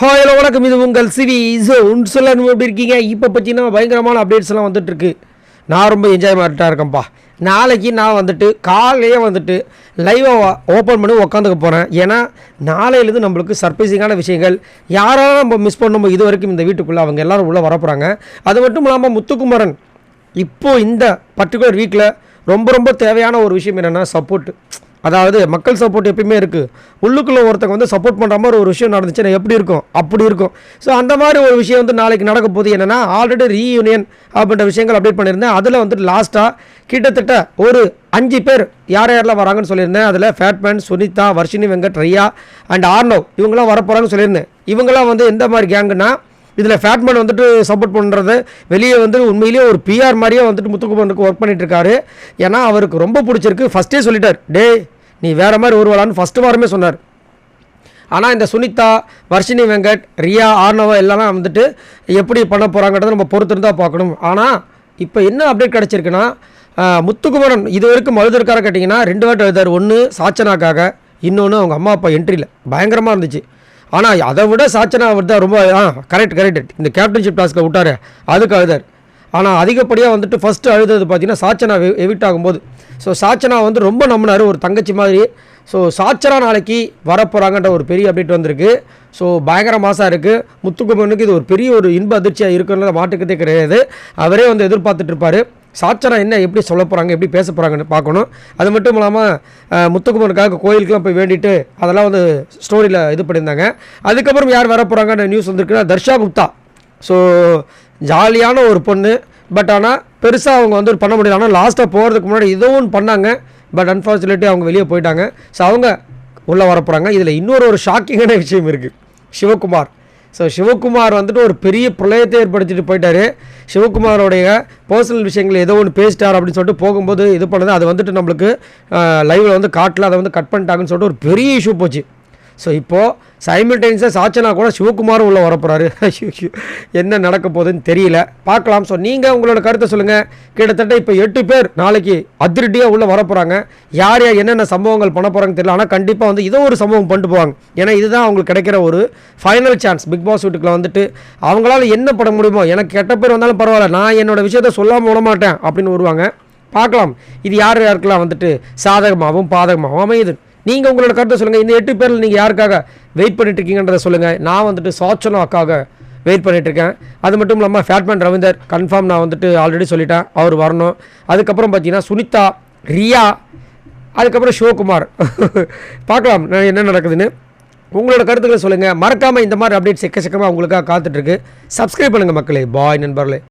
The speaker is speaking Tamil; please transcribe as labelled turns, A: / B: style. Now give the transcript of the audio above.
A: ஹாய் ஹலோ வணக்கம். இது உங்கள் சிவி ஜோன் சொல்லணும் எப்படி இருக்கீங்க? இப்போ பார்த்தீங்கன்னா பயங்கரமான அப்டேட்ஸ் எல்லாம் நான் ரொம்ப என்ஜாய் இருக்கேன்ப்பா. நாளைக்கு நான் வந்துட்டு காலையே வந்துட்டு லைவாக ஓப்பன் பண்ணி உக்காந்துக்க போகிறேன் ஏன்னா நாளையிலேருந்து நம்மளுக்கு சர்ப்ரைசிங்கான விஷயங்கள் யாராலும் நம்ம மிஸ் பண்ணோமோ இது வரைக்கும் இந்த வீட்டுக்குள்ளே அவங்க எல்லாரும் உள்ளே வரப்போகிறாங்க அது மட்டும் இல்லாமல் முத்துக்குமரன் இப்போது இந்த பர்டிகுலர் வீக்கில் ரொம்ப ரொம்ப தேவையான ஒரு விஷயம் என்னென்னா சப்போர்ட் அதாவது மக்கள் சப்போர்ட் எப்பயுமே இருக்குது உள்ளுக்குள்ளே ஒருத்தங்க வந்து சப்போர்ட் பண்ணுற மாதிரி ஒரு விஷயம் நடந்துச்சுன்னா எப்படி இருக்கும்? அப்படி இருக்கும். ஸோ அந்த மாதிரி ஒரு விஷயம் வந்து நாளைக்கு நடக்க போகுது. என்னென்னா ஆல்ரெடி ரீயூனியன் அப்படின்ற விஷயங்கள் அப்டேட் பண்ணியிருந்தேன். அதில் வந்துட்டு லாஸ்ட்டாக கிட்டத்தட்ட ஒரு அஞ்சு பேர் யார் யாரெல்லாம் வராங்கன்னு சொல்லியிருந்தேன். அதில் ஃபேட்மேன் சுனிதா வர்ஷினி வெங்கட் ரியா அண்ட் ஆர்னவ் இவங்களாம் வரப்போகிறாங்கன்னு சொல்லியிருந்தேன். இவங்களாம் வந்து எந்த மாதிரி கேங்குன்னா இதில் ஃபேட்மேன் வந்துட்டு சப்போர்ட் பண்ணுறது வெளியே வந்து உண்மையிலேயே ஒரு பிஆர் மாதிரியே வந்துட்டு முத்துக்குமரனுக்கு ஒர்க் பண்ணிட்டுருக்காரு. ஏன்னா அவருக்கு ரொம்ப பிடிச்சிருக்கு. ஃபஸ்ட்டே சொல்லிட்டார் டேய் நீ வேற மாதிரி உருவலான்னு ஃபஸ்ட்டு வாரமே சொன்னார். ஆனால் இந்த சுனிதா வர்ஷினி வெங்கட் ரியா ஆர்னவா எல்லாம் வந்துட்டு எப்படி பண்ண போகிறாங்கன்றத நம்ம பொறுத்திருந்தால் பார்க்கணும். ஆனால் இப்போ என்ன அப்டேட் கிடச்சிருக்குன்னா முத்துக்குமரன் இது வரைக்கும் அழுதுருக்கார கேட்டிங்கன்னா ரெண்டு வாட்டி எழுதார் ஒன்று சாச்சனாக்காக இன்னொன்று அவங்க அம்மா அப்பா என்ட்ரியில் பயங்கரமாக இருந்துச்சு. ஆனால் அதை விட சாச்சனா அவர் தான் ரொம்ப ஆ கரெக்ட் கரெக்ட் இந்த கேப்டன்ஷிப் டாஸ்க்கில் விட்டாரு. அதுக்கு அழுதார். ஆனால் அதிகப்படியாக வந்துட்டு ஃபஸ்ட்டு அழுதது பார்த்தீங்கன்னா சாச்சனா எவிட் ஆகும்போது. ஸோ சாச்சனா வந்து ரொம்ப நம்பினார் ஒரு தங்கச்சி மாதிரி. ஸோ சாச்சனா நாளைக்கு வரப்போகிறாங்கன்ற ஒரு பெரிய அப்டேட் வந்திருக்கு. ஸோ பயங்கர மாதம் இருக்குது முத்துக்குமனுக்கு இது ஒரு பெரிய ஒரு இன்ப அதிர்ச்சியாக இருக்குன்றத மாட்டுக்கிட்டே கிடையாது. அவரே வந்து எதிர்பார்த்துட்ருப்பாரு சாச்சனா என்ன எப்படி சொல்ல போகிறாங்க எப்படி பேச போகிறாங்கன்னு பார்க்கணும். அது மட்டும் இல்லாமல் முத்துக்குமரனுக்காக கோயிலுக்குலாம் போய் வேண்டிட்டு அதெல்லாம் வந்து ஸ்டோரியில் இது பண்ணியிருந்தாங்க. அதுக்கப்புறம் யார் வர போகிறாங்கன்ற நியூஸ் வந்திருக்குன்னா தர்ஷா குப்தா. ஸோ ஜாலியான ஒரு பொண்ணு. பட் ஆனால் பெருசாக அவங்க வந்து பண்ண முடியல. ஆனால் லாஸ்ட்டாக போகிறதுக்கு முன்னாடி இதுவும் பண்ணாங்க. பட் அன்ஃபார்ச்சுனேட்லி அவங்க வெளியே போயிட்டாங்க. ஸோ அவங்க உள்ளே வர போகிறாங்க இதில் இன்னொரு ஒரு ஷாக்கிங்கான விஷயம் இருக்குது சிவகுமார். ஸோ சிவகுமார் வந்துட்டு ஒரு பெரிய பிரளயத்தை ஏற்படுத்திட்டு போயிட்டார். சிவகுமாரோடைய பர்சனல் விஷயங்கள் ஏதோ ஒன்று பேசிட்டார் அப்படின்னு சொல்லிட்டு போகும்போது இது பண்ணது. அது வந்துட்டு நம்மளுக்கு லைவில் வந்து காட்டில் அதை வந்து கட் பண்ணிட்டாங்கன்னு சொல்லிட்டு ஒரு பெரிய இஷ்யூ போச்சு. ஸோ இப்போது சைமில்டைன்ஸாக சாச்சனா கூட சிவகுமாரும் உள்ளே வரப்போகிறாரு என்ன நடக்க போகுதுன்னு தெரியல. பார்க்கலாம். ஸோ நீங்கள் உங்களோட கருத்தை சொல்லுங்கள் கிட்டத்தட்ட இப்போ எட்டு பேர் நாளைக்கு அதிரடியாக உள்ளே வரப்போகிறாங்க யார் யார் என்னென்ன சம்பவங்கள் பண்ண போகிறாங்கன்னு தெரியல. ஆனால் கண்டிப்பாக வந்து இதோ ஒரு சம்பவம் பண்ணிட்டு போவாங்க. ஏன்னா இதுதான் அவங்களுக்கு கிடைக்கிற ஒரு ஃபைனல் சான்ஸ் பிக் பாஸ் வீட்டுக்குள்ள வந்துட்டு அவங்களால என்ன பண்ண முடியுமோ எனக்கு கெட்ட பேர் வந்தாலும் பரவாயில்ல நான் என்னோட விஷயத்த சொல்லாமல் விட மாட்டேன் அப்படின்னு வருவாங்க. பார்க்கலாம். இது யார் யாருக்கெல்லாம் வந்துட்டு சாதகமாகவும் பாதகமாகவும் அமையுது. நீங்கள் உங்களோட கருத்தை சொல்லுங்கள் இந்த எட்டு பேரில் நீங்கள் யாருக்காக வெயிட் பண்ணிட்டு இருக்கீங்கன்றதை சொல்லுங்கள் நான் வந்துட்டு சாச்சனோ அக்காக வெயிட் பண்ணிகிட்ருக்கேன் இருக்கேன். அது மட்டும் இல்லாமல் ஃபேட்மேன் ரவீந்தர் கன்ஃபார்ம் நான் வந்துட்டு ஆல்ரெடி சொல்லிட்டேன். அவர் வரணும். அதுக்கப்புறம் பார்த்தீங்கன்னா சுனிதா ரியா அதுக்கப்புறம் சிவகுமார். பார்க்கலாம் நான் என்ன நடக்குதுன்னு. உங்களோட கருத்துக்களை சொல்லுங்கள் மறக்காமல் இந்த மாதிரி அப்டேட்ஸ் எக்கச்சக்கமாக உங்களுக்காக காத்துட்ருக்கு சப்ஸ்கிரைப் பண்ணுங்கள் மக்களே. பாய் நண்பர்களே.